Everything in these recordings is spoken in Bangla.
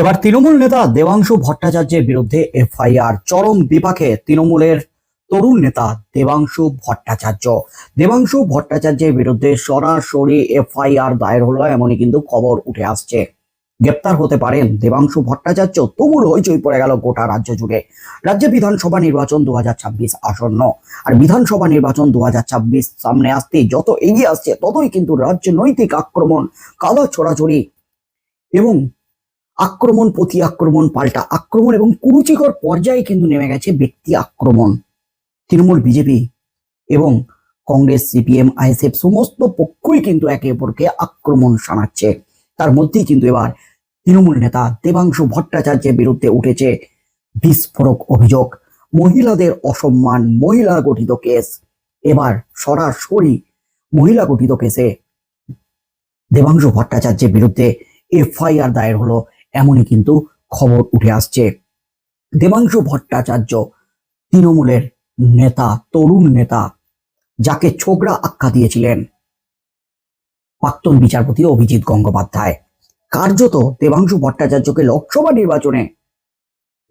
এবার তৃণমূল নেতা দেবাংশু ভট্টাচার্যের বিরুদ্ধে এফআইআর চরম বিপাকে তৃণমূলের তরুণ নেতা দেবাংশু ভট্টাচার্য। দেবাংশু ভট্টাচার্যের বিরুদ্ধে সরাসরি এফআইআর দায়ের হলো এমনই কিন্তু খবর উঠে আসছে। গ্রেপ্তার হতে পারেন দেবাংশু ভট্টাচার্য তুমুল হইচই পড়ে গেল গোটা রাজ্য জুড়ে। রাজ্যে বিধানসভা নির্বাচন দু হাজার ছাব্বিশ আসন্ন। আর বিধানসভা নির্বাচন দু হাজার ছাব্বিশ সামনে আসতে যত এগিয়ে আসছে, ততই কিন্তু রাজনৈতিক আক্রমণ, কালো ছড়াছড়ি এবং আক্রমণ, প্রতি আক্রমণ, পাল্টা আক্রমণ এবং কুরুচিকর পর্যায়ে কিন্তু নেমে গেছে ব্যক্তি আক্রমণ। তৃণমূল বিজেপি এবং কংগ্রেস, সিপিএম, আইএসএফ সমস্ত পক্ষই কিন্তু একে অপরকে আক্রমণ শানাচ্ছে। তার মধ্যেই কিন্তু এবার তৃণমূল নেতা দেবাংশু ভট্টাচার্যের বিরুদ্ধে উঠেছে বিস্ফোরক অভিযোগ। মহিলাদের অসম্মান, মহিলা গঠিত কেস। এবার সরাসরি মহিলা গঠিত কেসে দেবাংশু ভট্টাচার্যের বিরুদ্ধে এফআইআর দায়ের হলো। এমনই কিন্তু খবর উঠে আসছে। দেবাংশু ভট্টাচার্য, তৃণমূলের নেতা, তরুণ নেতা, যাকে ছোকরা আখ্যা দিয়েছিলেন। প্রাক্তন বিচারপতি অভিজিৎ গঙ্গোপাধ্যায়। কার্যত দেবাংশু ভট্টাচার্যকে লোকসভা নির্বাচনে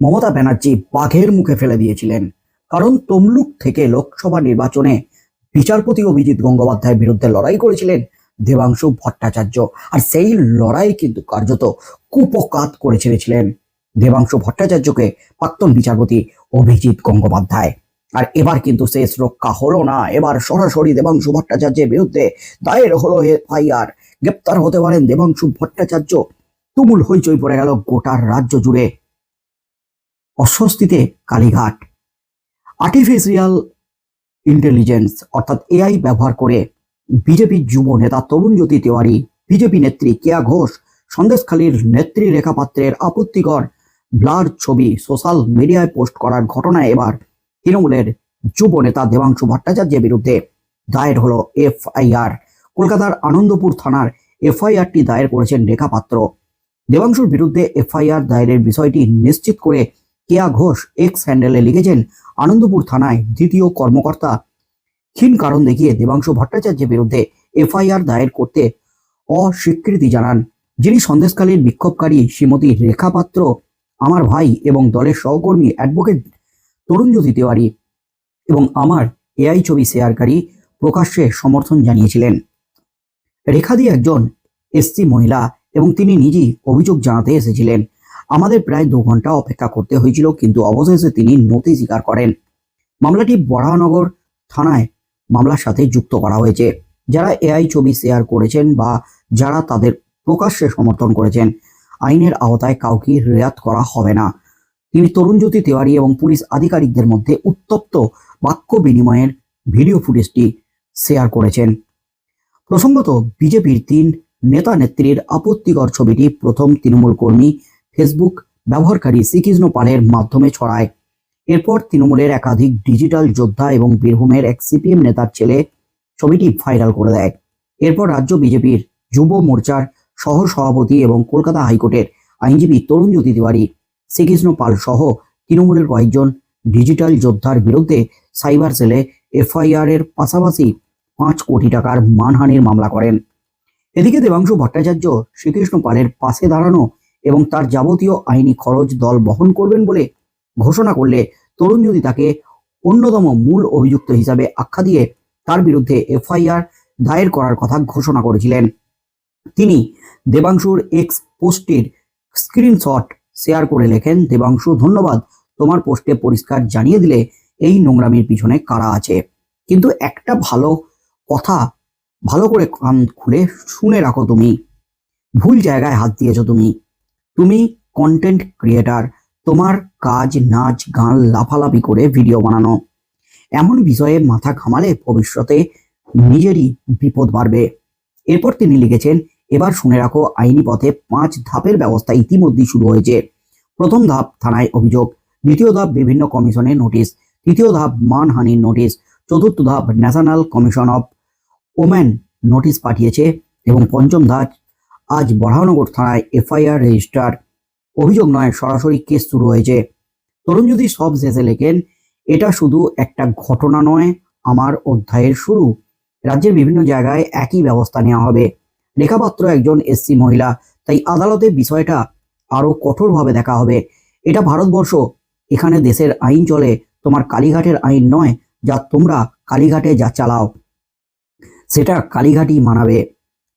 মমতা ব্যানার্জি বাঘের মুখে ফেলে দিয়েছিলেন। কারণ তমলুক থেকে লোকসভা নির্বাচনে বিচারপতি অভিজিৎ গঙ্গোপাধ্যায়ের বিরুদ্ধে লড়াই করেছিলেন। দেবাংশু ভট্টাচার্য। আর সেই লড়াই কিন্তু কার্যত কুপকাত করে ছেড়েছিলেন দেবাংশু ভট্টাচার্যকে প্রাক্তন বিচারপতি অভিজিৎ গঙ্গোপাধ্যায়। আর এবার কিন্তু শেষ রক্ষা হলো না। এবার সরাসরি দেবাংশু ভট্টাচার্যের বিরুদ্ধে দায়ের হলো এফআইআর। গ্রেপ্তার হতে পারেন দেবাংশু ভট্টাচার্য। তুমুল হইচই পড়ে গেল গোটার রাজ্য জুড়ে। অস্বস্তিতে কালীঘাট। আর্টিফিশিয়াল ইন্টেলিজেন্স অর্থাৎ এআই ব্যবহার করে বিজেপির যুব নেতা তরুণ জ্যোতি তিওয়ারি, বিজেপি নেত্রী কেয়া ঘোষ, সন্দেশখালীর নেত্রী রেখা পাত্রের আপত্তিকর ব্লার ছবি সোশ্যাল মিডিয়ায় পোস্ট করার ঘটনায় এবার তৃণমূলের যুব নেতা দেবাংশু ভট্টাচার্যের বিরুদ্ধে দায়ের হলো এফআইআর। কলকাতার আনন্দপুর থানার এফআইআরটি দায়ের করেছেন রেখা পাত্র। দেবাংশুর বিরুদ্ধে এফআইআর দায়েরের বিষয়টি নিশ্চিত করে কেয়া ঘোষ এক্স হ্যান্ডেলে লিখেছেন, আনন্দপুর থানায় দ্বিতীয় কর্মকর্তা ক্ষীণ কারণ দেখিয়ে দেবাংশু ভট্টাচার্যের বিরুদ্ধে এফআইআর দায়ের করতে অস্বীকৃতি জানান। যিনি সন্দেশকালীন বিক্ষোভকারী শ্রীমতী রেখা পাত্র, আমার ভাই এবং দলের সহকর্মী অ্যাডভোকেট তরুণজ্যোতি তিওয়ারি এবং আমার এআই ছবি শেয়ারকারী প্রকাশ্যে সমর্থন জানিয়েছিলেন। রেখাদি একজন এসসি মহিলা এবং তিনি নিজেই অভিযোগ জানাতে এসেছিলেন। আমাদের প্রায় দু ঘণ্টা অপেক্ষা করতে হয়েছিল, কিন্তু অবশেষে তিনি নথি স্বীকার করেন। মামলাটি বরাহনগর থানায় মামলার সাথে যুক্ত করা হয়েছে। যারা এআই ছবি শেয়ার করেছেন বা যারা তাদের প্রকাশ্যে সমর্থন করেছেন, আইনের আওতায় কাউকে রেয়াত করা হবে না। তিনি তরুণজ্যোতি তিওয়ারি এবং পুলিশ আধিকারিকদের মধ্যে উত্তপ্ত বাক্য বিনিময়ের ভিডিও ফুটেজটি শেয়ার করেছেন। প্রসঙ্গত, বিজেপির তিন নেতা নেত্রীর আপত্তিকর ছবিটি প্রথম তৃণমূল কর্মী ফেসবুক ব্যবহারকারী শ্রীকৃষ্ণ পালের মাধ্যমে ছড়ায়। এরপর তৃণমূলের একাধিক ডিজিটাল যোদ্ধা এবং বীরভূমের এক সিপিএম নেতার ছেলে ছবিটি ভাইরাল করে দেয়। এরপর রাজ্য বিজেপির যুব মোর্চার সহ সভাপতি এবং কলকাতা হাইকোর্টের আইনজীবী তরুণজ্যোতি তিওয়ারি, শ্রীকৃষ্ণ পাল সহ তৃণমূলের কয়েকজন ডিজিটাল যোদ্ধার বিরুদ্ধে সাইবার সেলে এফআইআর এর পাশাপাশি পাঁচ কোটি টাকার মানহানির মামলা করেন। এদিকে দেবাংশু ভট্টাচার্য শ্রীকৃষ্ণ পালের পাশে দাঁড়ানো এবং তার যাবতীয় আইনি খরচ দল বহন করবেন বলে ঘোষণা করলে তরুণ যদি তাকে অন্যতম মূল অভিযুক্ত হিসাবে আখ্যা দিয়ে তার বিরুদ্ধে এফআইআর দায়ের করার কথা ঘোষণা করেছিলেন। তিনি দেবাংশুর এক্স পোস্টের স্ক্রিনশট শেয়ার করে লেখেন, দেবাংশু, ধন্যবাদ। তোমার পোস্টে পরিষ্কার জানিয়ে দিলে এই নোংরামির পিছনে কারা আছে? কিন্তু একটা ভালো কথা ভালো করে কান খুলে শুনে রাখো তুমি। ভুল জায়গায় হাত দিয়েছ তুমি। তুমি কন্টেন্ট ক্রিয়েটার তোমার কাজ, নাচ, গান লাফালাফি করে ভিডিও বানানো। এমন বিষয়ে মাথা ঘামালে ভবিষ্যতে নিজেরই বিপদ বাড়বে। এরপর তিনি লিখেছেন, এবার শুনে রাখো, আইনি পথে পাঁচ ধাপের ব্যবস্থা ইতিমধ্যেই শুরু হয়েছে। প্রথম ধাপ, থানায় অভিযোগ। দ্বিতীয় ধাপ, বিভিন্ন কমিশনের নোটিশ। তৃতীয় ধাপ, মানহানির নোটিশ। চতুর্থ ধাপ, national commission of woman notice পাঠিয়েছে। এবং পঞ্চম ধাপ, আজ বরাহনগর থানায় এফআইআর রেজিস্টার। অভিযোগ নয়, সরাসরি কেস শুরু হয়েছে। তরুণ যদি সব শেষে লেখেন, এটা শুধু একটা ঘটনা নয়, আমার অধ্যায়ের শুরু। রাজ্যের বিভিন্ন জায়গায় একই ব্যবস্থা নেওয়া হবে। রেখাপাত্র একজন এসসি মহিলা, তাই আদালতে বিষয়টা আরও কঠোরভাবে দেখা হবে। এটা ভারতবর্ষ, এখানে দেশের আইন চলে, তোমার কালীঘাটের আইন নয়, যা তোমরা কালীঘাটে যা চালাও, সেটা কালীঘাটই মানাবে।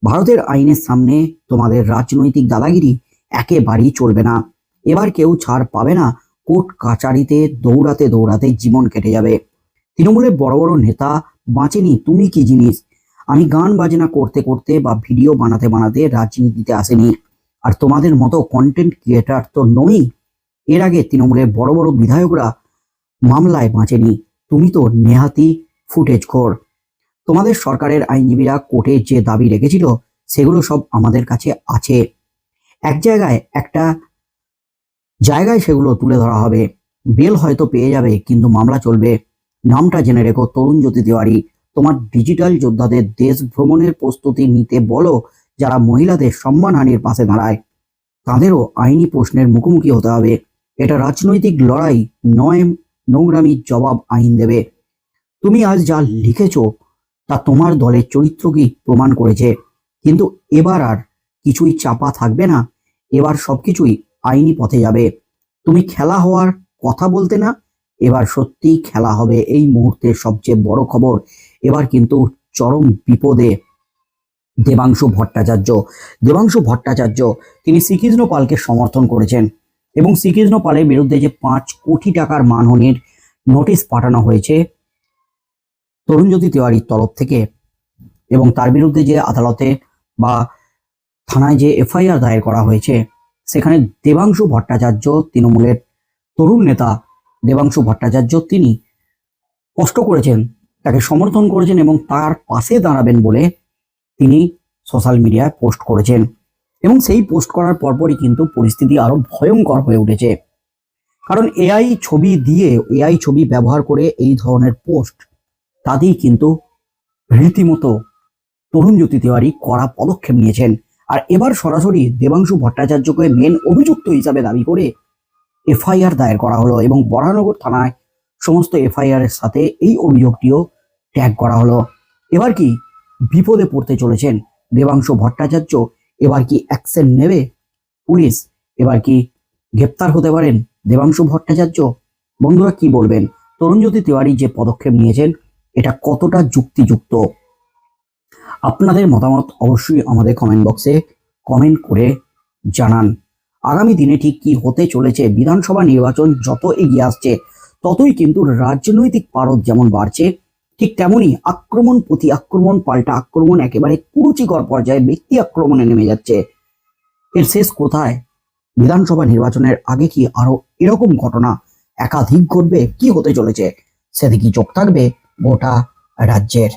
ভারতের আইনের সামনে তোমাদের রাজনৈতিক দাদাগিরি একেবারেই চলবে না। এবার কেউ ছাড় পাবে না। কোর্ট কাচারিতে দৌড়াতে দৌড়াতে জীবন কেটে যাবে। তৃণমূলের বড় বড় নেতা, বাঁচেনি, তুমি কি জিনিস? আমি গান বাজনা করতে করতে বা ভিডিও বানাতে বানাতে রাজনীতিতে আসেনি। আর তোমাদের মতো কন্টেন্ট ক্রিয়েটার তো নই। এর আগে তৃণমূলের বড় বড় বিধায়করা মামলায় বাঁচেনি। তুমি তো নেহাতি ফুটেজ খোর। তোমাদের সরকারের আইনজীবীরা কোর্টে যে দাবি রেখেছিল, সেগুলো সব আমাদের কাছে আছে। এক জায়গায় একটা জায়গায় সেগুলো তুলে ধরা হবে। বেল হয়তো পেয়ে যাবে, কিন্তু মামলা চলবে। নামটা জেনে রেখো, তরুণ জ্যোতি তিওয়ারি। তোমার ডিজিটাল যোদ্ধাদের দেশ ভ্রমণের প্রস্তুতি নিতে বলো, যারা মহিলাদের সম্মানহানির পাশে দাঁড়ায়। তাদেরও আইনি প্রশ্নের মুখোমুখি হতে হবে। এটা রাজনৈতিক লড়াই, নয় নোংরামির জবাব আইন দেবে। তুমি আজ যা লিখেছো, তা তোমার দলের চরিত্রকে প্রমাণ করেছে? কিন্তু এবার আর কিছুই চাপা থাকবে না। এবার সবকিছুই আইনি পথে যাবে। তুমি খেলা হওয়ার কথা বলতে না, এবার সত্যি খেলা হবে এই মুহূর্তের সবচেয়ে বড় খবর। এবার কিন্তু চরম বিপদে দেবাংশু ভট্টাচার্য। দেবাংশু ভট্টাচার্য, তিনি শ্রীকৃষ্ণ পালকে সমর্থন করেছেন এবং শ্রীকৃষ্ণ পালের বিরুদ্ধে যে পাঁচ কোটি টাকার মানহানির নোটিশ পাঠানো হয়েছে, তরুণজ্যোতি তিওয়ারির তরফ থেকে এবং তার বিরুদ্ধে যে আদালতে বা থানায় যে এফআইআর দায়ের করা হয়েছে, সেখানে দেবাংশু ভট্টাচার্য তৃণমূলের তরুণ নেতা দেবাংশু ভট্টাচার্য, তিনি কষ্ট করেছেন, তাকে সমর্থন করেছেন এবং তার পাশে দাঁড়াবেন বলে তিনি সোশ্যাল মিডিয়ায় পোস্ট করেছেন। এবং সেই পোস্ট করার পরপরই কিন্তু পরিস্থিতি আরও ভয়ঙ্কর হয়ে উঠেছে। কারণ এআই ছবি দিয়ে, এআই ছবি ব্যবহার করে এই ধরনের পোস্ট, তাতেই কিন্তু রীতিমতো তরুণ জ্যোতি তিওয়ারি কড়া পদক্ষেপ নিয়েছেন। আর এবার সরাসরি দেবাংশু ভট্টাচার্যকে মেন অভিযুক্ত হিসাবে দাবি করে এফআইআর দায়ের করা হলো এবং বরানগর থানায় সমস্ত এফআইআর এর সাথে এই অভিযোগটিও ট্যাগ করা হলো। এবার কি বিপদে পড়তে চলেছেন দেবাংশু ভট্টাচার্য? এবার কি অ্যাকশন নেবে পুলিশ? এবার কি গ্রেপ্তার হতে পারেন দেবাংশু ভট্টাচার্য? বন্ধুরা কি বলবেন? তরুণজ্যোতি তিওয়ারি যে পদক্ষেপ নিয়েছেন, এটা কতটা যুক্তিযুক্ত? আপনাদের মতামত অবশ্যই আমাদের কমেন্ট বক্সে কমেন্ট করে জানান। আগামী দিনে ঠিক কি হতে চলেছে? বিধানসভা নির্বাচন যত এগিয়ে আসছে, ততই কিন্তু রাজনৈতিক পারদ যেমন বাড়ছে, ঠিক তেমনই আক্রমণ প্রতি আক্রমণ, পাল্টা আক্রমণ, একেবারে কুরুচিকর পর্যায়ে ব্যক্তি আক্রমণে নেমে যাচ্ছে। এর শেষ কোথায়? বিধানসভা নির্বাচনের আগে কি আরও এরকম ঘটনা একাধিক ঘটবে? কি হতে চলেছে? সেদিকে চোখ থাকবে? গোটা রাজ্যের